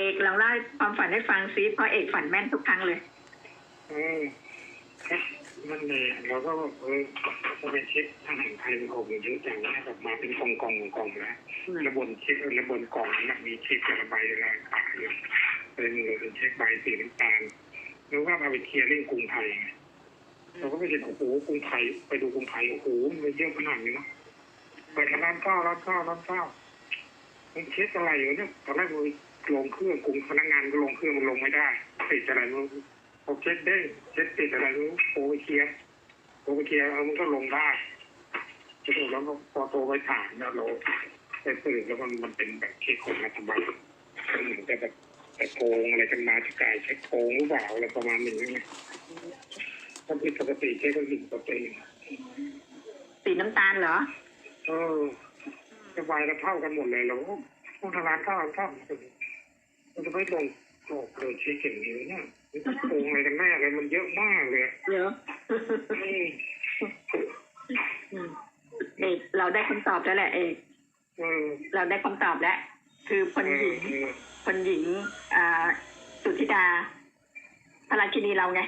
อกเราเล่าความฝันให้ฟังซิเพราะเอกฝันแม่นทุกครั้งเลยเออครับมันเลยเราก็บอกเออก็ไปเช็คทหารไทยมันออกมาเยอะจังนะแบบมาเป็นกองกองกองๆแล้วระบนเช็คระบนกล่องนั้นมีเช็คแต่ละใบอะไรขายอยู่เป็นเลยเป็นเช็คใบสีน้ำตาลแล้วก็เอาไปเคลียร์เรื่องกรุงไทยไงเราก็ไปเห็นโอ้โหกรุงไทยไปดูกรุงไทยโอ้โหมันเยอะขนาดนี้เนาะไปร้านเก้าร้านเก้าร้านเก้ามันเช็คอะไรอยู่เนี่ยตอนแรกมัน ลงเครื่องกรุงพนักงานก็ลงเครื่องมันลงไม่ได้ติดอะไรไมันพอเช็คเด้งเช็คติดอะไรไม่รู้โทรไปเคลียร์โทรไปเคลียร์เอามันก็ลงได้สรุปแล้วก็พอโทรไปถามเนี่ยเราไปสืบแล้วมันมันเป็นแบบเช็คของรัฐบาลเหมือนกับแบบแต่โกงอะไรกันมาจะกลายเช็คโกงหรือเปล่าอะไรประมาณนี้ไงถ้าผิดปกติเช็คก็ผิดปกติสีน้ำตาลเหรอเออจะวายเราเท่ากันหมดเลยเราก็ต้องทำร้านเท่ากันเท่ากัน มันจะไม่ลงโลกเลยเช็คอย่างนี้เนี่ยมันจะโกงอะไรกันแน่อะไรมันเยอะมากเลยเยอะอืมเอกเราได้คำตอบแล้วแหละเอกเออเราได้คำตอบแล้ว คือคนหญิงเออคนหญิง อ่า สุธิดาพระราชินีเราไง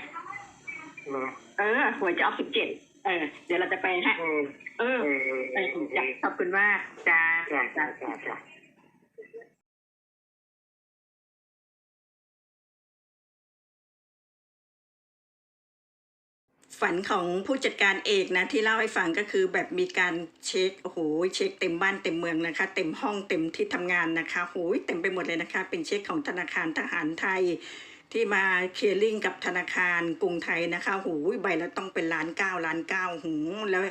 เออเออหวยจะออกสิบเจ็ดเออ เดี๋ยวเราจะไปให้เออเออเออเออเออจ้ะขอบคุณมากจ้าจ้าจ้า ฝันของผู้จัดการเอกนะที่เล่าให้ฟังก็คือแบบมีการเช็คโอ้โหเช็คเต็มบ้านเต็มเมืองนะคะ เต็มห้องเต็มที่ทำงานนะคะโอ้ยเต็มไปหมดเลยนะคะ เป็นเช็คของธนาคารทหารไทย ที่มาเคลียร์ลิงกับธนาคารกรุงไทยนะคะหูยใบแล้วต้องเป็นล้านเก้าล้านเก้าหูแล้ว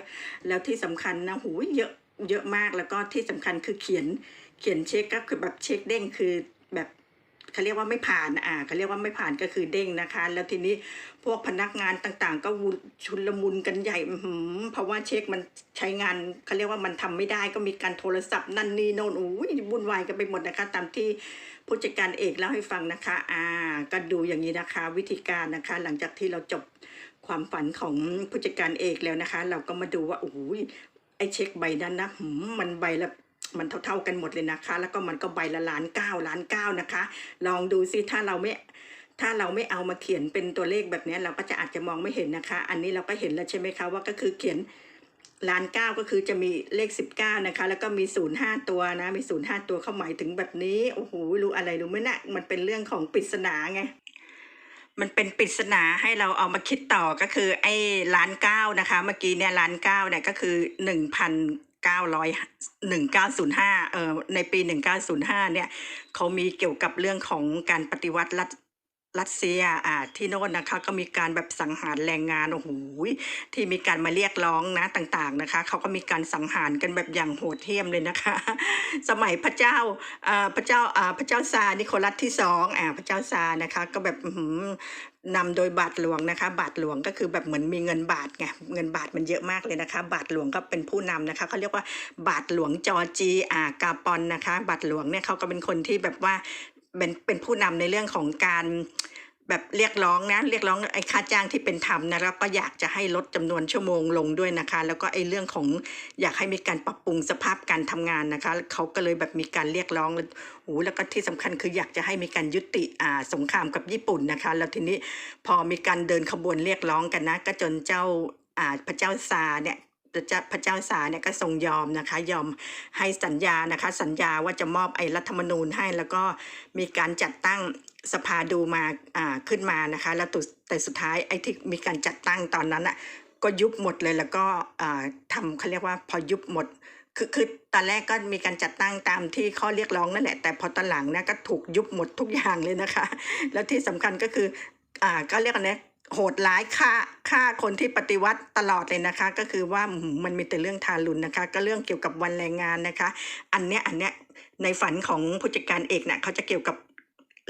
แล้วที่สำคัญนะหูยเยอะเยอะมากแล้วก็ที่สำคัญคือเขียนเขียนเช็คก็คือแบบเช็คเด้งคือแบบ เขาเรียกว่าไม่ผ่านอ่าเขาเรียกว่าไม่ผ่านก็คือเด้งนะคะ แล้วทีนี้พวกพนักงานต่างๆ ก็วุนชุลมุนกันใหญ่อื้อหือเพราะว่าเช็คมันใช้งานเขาเรียกว่ามันทำไม่ได้ก็มีการโทรศัพท์นั่นนี่โน่นอุ้ยวุ่นวายกันไปหมดนะคะ ตามที่ผู้จัดการเอกเล่าให้ฟังนะคะ อ่า ก็ดูอย่างนี้นะคะ วิธีการนะคะ หลังจากที่เราจบความฝันของผู้จัดการเอกแล้วนะคะ เราก็มาดูว่าโอ้โหไอเช็คใบนั้นนะหืมมันใบละ มันเท่าๆกันหมดเลยนะคะ แล้วก็มันก็ใบละล้านเก้าล้านเก้านะคะ ลองดูซิถ้าเราไม่ถ้าเราไม่เอามาเขียนเป็นตัวเลขแบบนี้เราก็จะอาจจะมองไม่เห็นนะคะ อันนี้เราก็เห็นแล้วใช่ไหมคะว่าก็คือเขียนล้านเก้าก็คือจะมีเลขสิบเก้านะคะ แล้วก็มีศูนย์ห้าตัวนะ มีศูนย์ห้าตัวเข้าหมายถึงแบบนี้ โอ้โห รู้อะไรรู้ไหมนะมันเป็นเรื่องของปริศนาไง มันเป็นปริศนาให้เราเอามาคิดต่อก็คือไอ้ล้านเก้านะคะ เมื่อกี้เนี่ยล้านเก้าเนี่ยก็คือห 900 1905เก้าร้อยหนึ่งเก้าศูนย์ห้าเออในปีหนึ่งเก้าศูนย์ห้าเนี่ยเขามีเกี่ยวกับเรื่องของการปฏิวัติรัฐ รัสเซียอ่าที่โน่นนะคะก็มีการแบบสังหารแรงงานโอ้โหที่มีการมาเรียกร้องนะต่างๆนะคะเขาก็มีการสังหารกันแบบอย่างโหดเหี้ยมเลยนะคะ สมัยพระเจ้าอ่าพระเจ้าอ่าพระเจ้าซานิโคลัสที่สองอ่าพระเจ้าซานะคะก็แบบนำโดยบาทหลวงนะคะ บาทหลวงก็คือแบบเหมือนมีเงินบาทไงเงินบาทมันเยอะมากเลยนะคะ บาทหลวงก็เป็นผู้นำนะคะเขาเรียกว่าบาทหลวงจอจีอากาปอนนะคะ บาทหลวงเนี่ยเขาก็เป็นคนที่แบบว่าเป็นเป็นผู้นำในเรื่องของการ แบบเรียกร้องนะเรียกร้องไอ้ค่าจ้างที่เป็นธรรมนะแล้วก็อยากจะให้ลดจำนวนชั่วโมงลงด้วยนะคะ แล้วก็ไอ้เรื่องของอยากให้มีการปรับปรุงสภาพการทำงานนะคะเขาก็เลยแบบมีการเรียกร้องโอ้โหแล้วก็ที่สำคัญคืออยากจะให้มีการยุติอ่าสงครามกับญี่ปุ่นนะคะ แล้วทีนี้พอมีการเดินขบวนเรียกร้องกันนะ ก็จนเจ้าอ่าพระเจ้าซาเนี่ย พระเจ้าพระเจ้าซาเนี่ยก็ทรงยอมนะคะ ยอมให้สัญญานะคะ สัญญาว่าจะมอบไอ้รัฐธรรมนูญให้แล้วก็มีการจัดตั้งสภาดูมาอ่าขึ้นมานะคะ แล้วแต่สุดท้ายไอ้ที่มีการจัดตั้งตอนนั้นอะก็ยุบหมดเลยแล้วก็อ่าทำเขาเรียกว่าพอยุบหมดคือคือตอนแรกก็มีการจัดตั้งตามที่ข้อเรียกร้องนั่นแหละ แต่พอตอนหลังเนี่ยก็ถูกยุบหมดทุกอย่างเลยนะคะ แล้วที่สำคัญก็คืออ่าก็เรียกอะไรนะ โหดร้ายฆ่าฆ่าคนที่ปฏิวัติตลอดเลยนะคะ ก็คือว่ามันมีแต่เรื่องทารุณนะคะ ก็เรื่องเกี่ยวกับวันแรงงานนะคะ อันเนี้ยอันเนี้ยในฝันของผู้จัดการเอกเนี่ยเขาจะเกี่ยวกับ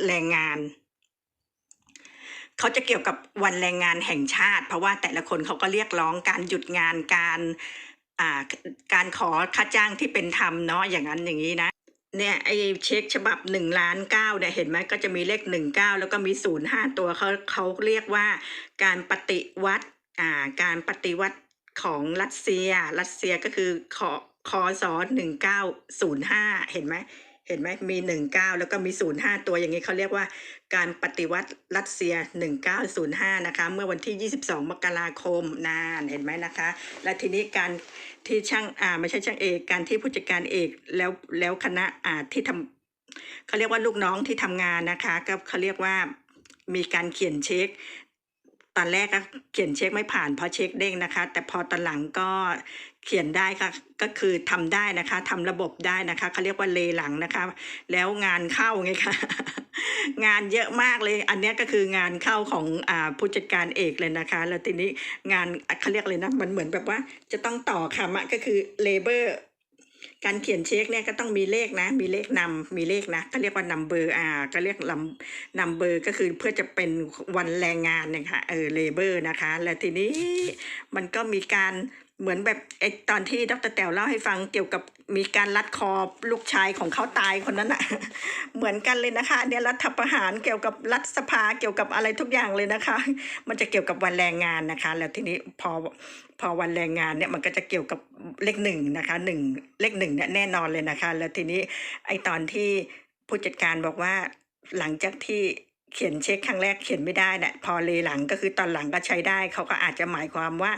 แรงงานเขาจะเกี่ยวกับวันแรงงานแห่งชาติ เพราะว่าแต่ละคนเขาก็เรียกร้องการหยุดงานการอ่าการขอค่าจ้างที่เป็นธรรมเนาะอย่างนั้นอย่างนี้นะ เนี่ยไอเช็คฉบับหนึ่งล้านเก้าเนี่ยเห็นไหมก็จะมีเลขหนึ่งเก้าแล้วก็มีศูนย์ห้าตัวเขาเขาเรียกว่าการปฏิวัติอ่าการปฏิวัติของรัสเซีย รัสเซียก็คือคอคศหนึ่งเก้าศูนย์ห้าเห็นไหมเห็นไหมมีหนึ่งเก้าแล้วก็มีศูนย์ห้าตัวอย่างนี้เขาเรียกว่าการปฏิวัติรัสเซียหนึ่งเก้าศูนย์ห้านะคะเมื่อวันที่ยี่สิบสองมกราคมนานเห็นไหมนะคะ และทีนี้การ ที่ช่างอ่าไม่ใช่ช่างเอกการที่ผู้จัดการเอกแล้วแล้วคณะอ่าที่ทำเขาเรียกว่าลูกน้องที่ทำงานนะคะ ก็เขาเรียกว่ามีการเขียนเช็ค ตอนแรกก็เขียนเช็คไม่ผ่านเพราะเช็คเด้งนะคะ แต่พอตอนหลังก็เขียนได้ค่ะก็คือทำได้นะคะทำระบบได้นะคะเขาเรียกว่าเลหลังนะคะ แล้วงานเข้าไงคะงานเยอะมากเลย อันนี้ก็คืองานเข้าของอ่าผู้จัดการเอกเลยนะคะ แล้วทีนี้งานเขาเรียกเลยนะมันเหมือนแบบว่าจะต้องต่อคำก็คือเลเบอร์ การเขียนเช็คเนี่ยก็ต้องมีเลขนะ มีเลขนำมีเลขนะก็เรียกว่านำเบอร์อ่าก็เรียกลำนำเบอร์ก็คือเพื่อจะเป็นวันแรงงานเนี่ยค่ะเออเลเบอร์นะคะ แล้วทีนี้มันก็มีการ เหมือนแบบไอตอนที่ดรแต๋วเล่าให้ฟังเกี่ยวกับมีการลัดคอลูกชายของเขาตายคนนั้นอะเหมือนกันเลยนะคะเนี่ยรัฐประหารเกี่ยวกับรัฐสภาเกี่ยวกับอะไรทุกอย่างเลยนะคะ มันจะเกี่ยวกับวันแรงงานนะคะ แล้วทีนี้พอพอวันแรงงานเนี่ยมันก็จะเกี่ยวกับเลขหนึ่งนะคะหนึ่งเลขหนึ่งเนี่ยแน่นอนเลยนะคะ แล้วทีนี้ไอตอนที่ผู้จัดการบอกว่าหลังจากที่เขียนเช็คครั้งแรกเขียนไม่ได้เนี่ยพอเลหลังก็คือตอนหลังก็ใช้ได้ เขาก็อาจจะหมายความว่า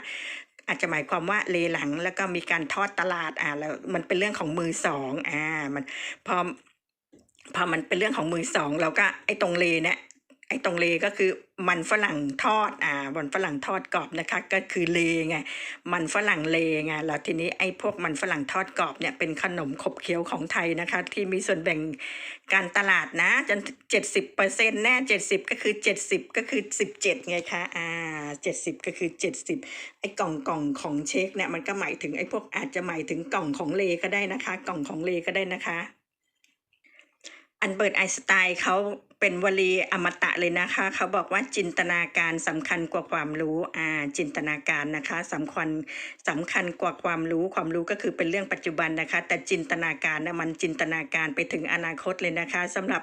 อาจจะหมายความว่าเลหลังแล้วก็มีการทอดตลาดอ่าแล้วมันเป็นเรื่องของมือสองอ่ามันพอพอมันเป็นเรื่องของมือสองเราก็ไอ้ตรงเลเนี่ย ไอ้ตรงเลก็คือมันฝรั่งทอดอ่ามันฝรั่งทอดกรอบนะคะ ก็คือเลไงมันฝรั่งเลไงแล้วทีนี้ไอ้พวกมันฝรั่งทอดกรอบเนี่ยเป็นขนมขบเคี้ยวของไทยนะคะ ที่มีส่วนแบ่งการตลาดนะ จนเจ็ดสิบเปอร์เซ็นต์แน่เจ็ดสิบก็คือเจ็ดสิบก็คือสิบเจ็ดไงคะอ่าเจ็ดสิบก็คือเจ็ดสิบไอ้กล่องกล่องของเช็คเนี่ยมันก็หมายถึงไอ้พวกอาจจะหมายถึงกล่องของเลก็ได้นะคะ กล่องของเลก็ได้นะคะ อันเบิร์ตไอสไตน์เขาเป็นวลีอมตะเลยนะคะ เขาบอกว่าจินตนาการสำคัญกว่าความรู้อ่าจินตนาการนะคะสำคัญสำคัญกว่าความรู้ความรู้ก็คือเป็นเรื่องปัจจุบันนะคะ แต่จินตนาการนะมันจินตนาการไปถึงอนาคตเลยนะคะสำหรับ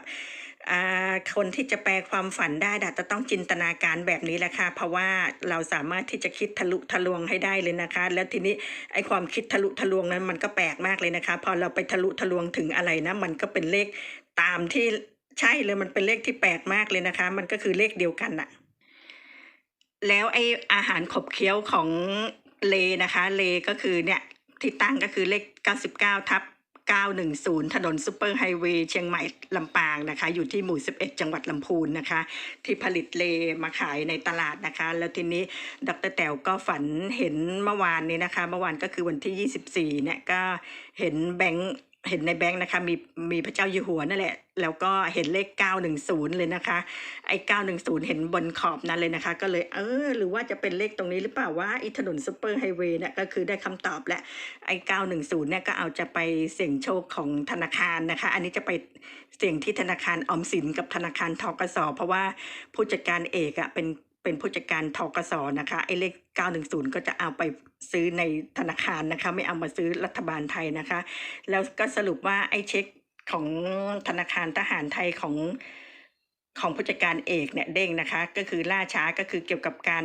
อ่าคนที่จะแปลความฝันได้ดจะต้องจินตนาการแบบนี้แหละค่ะเพราะว่าเราสามารถที่จะคิดทะลุทะลวงให้ได้เลยนะคะ แล้วทีนี้ไอ้ความคิดทะลุทะลวงนั้นมันก็แปลกมากเลยนะคะ พอเราไปทะลุทะลวงถึงอะไรนะมันก็เป็นเลข ตามที่ใช่เลยมันเป็นเลขที่แปลกมากเลยนะคะ มันก็คือเลขเดียวกันอะแล้วไออาหารขบเคี้ยวของเลนะคะ เลก็คือเนี่ยที่ตั้งก็คือเลข 99ทับ910 ถนนซูเปอร์ไฮเวย์เชียงใหม่ลำปางนะคะ อยู่ที่หมู่ 11 จังหวัดลำพูนนะคะ ที่ผลิตเลมาขายในตลาดนะคะ แล้วทีนี้ดรแต๋วก็ฝันเห็นเมื่อวานนี้นะคะ เมื่อวานก็คือวันที่ 24เนี่ยก็เห็นแบงค์ เห็นในแบงค์นะคะมีมีพระเจ้าอยู่หัวนั่นแหละ แล้วก็เห็นเลข 910 เลยนะคะ ไอ้ 910 เห็นบนขอบนั้นเลยนะคะ ก็เลยเออ หรือว่าจะเป็นเลขตรงนี้หรือเปล่าว่าไอ้ถนนซูเปอร์ไฮเวย์เนี่ยก็คือได้คำตอบแล้ว ไอ้ 910 เนี่ยก็เอาจะไปเสี่ยงโชคของธนาคารนะคะ อันนี้จะไปเสี่ยงที่ธนาคารออมสินกับธนาคารทกสเพราะว่าผู้จัดการเอกอะเป็น เป็นผู้จัดการทกสนะคะไอ้เลข 910 ก็จะเอาไปซื้อในธนาคารนะคะ ไม่เอามาซื้อรัฐบาลไทยนะคะ แล้วก็สรุปว่าไอ้เช็คของธนาคารทหารไทยของของผู้จัดการเอกเนี่ยเด้งนะคะ ก็คือล่าช้าก็คือเกี่ยวกับการ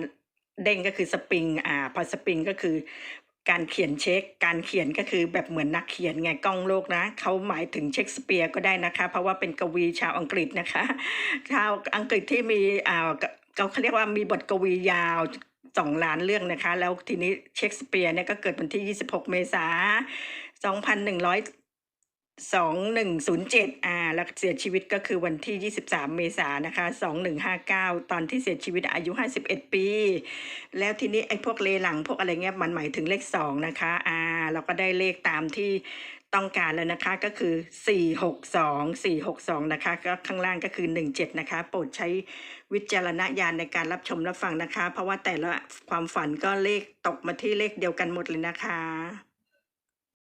เด้งก็คือสปริงอ่าพอสปริงก็คือการเขียนเช็ค การเขียนก็คือแบบเหมือนนักเขียนไงกล้องโลกนะเขาหมายถึงเช็คสเปียร์ก็ได้นะคะ เพราะว่าเป็นกวีชาวอังกฤษนะคะ ชาวอังกฤษที่มีอ่า เขาเขาเรียกว่ามีบทกวียาวสองล้านเรื่องนะคะ แล้วทีนี้เชคสเปียร์เนี่ยก็เกิดวันที่ 26 เมษายน2100สองหนึ่งศูนย์เจ็ดอ่าแล้วเสียชีวิตก็คือวันที่ยี่สิบสามเมษายนนะคะสองหนึ่งห้าเก้าตอนที่เสียชีวิตอายุห้าสิบเอ็ดปี แล้วทีนี้ไอ้พวกเลหลังพวกอะไรเงี้ยมันหมายถึงเลขสองนะคะอ่าเราก็ได้เลขตามที่ ต้องการแล้วนะคะก็คือสี่หกสองสี่หกสองนะคะก็ข้างล่างก็คือหนึ่งเจ็ดนะคะ โปรดใช้วิจารณญาณในการรับชมรับฟังนะคะ เพราะว่าแต่ละความฝันก็เลขตกมาที่เลขเดียวกันหมดเลยนะคะ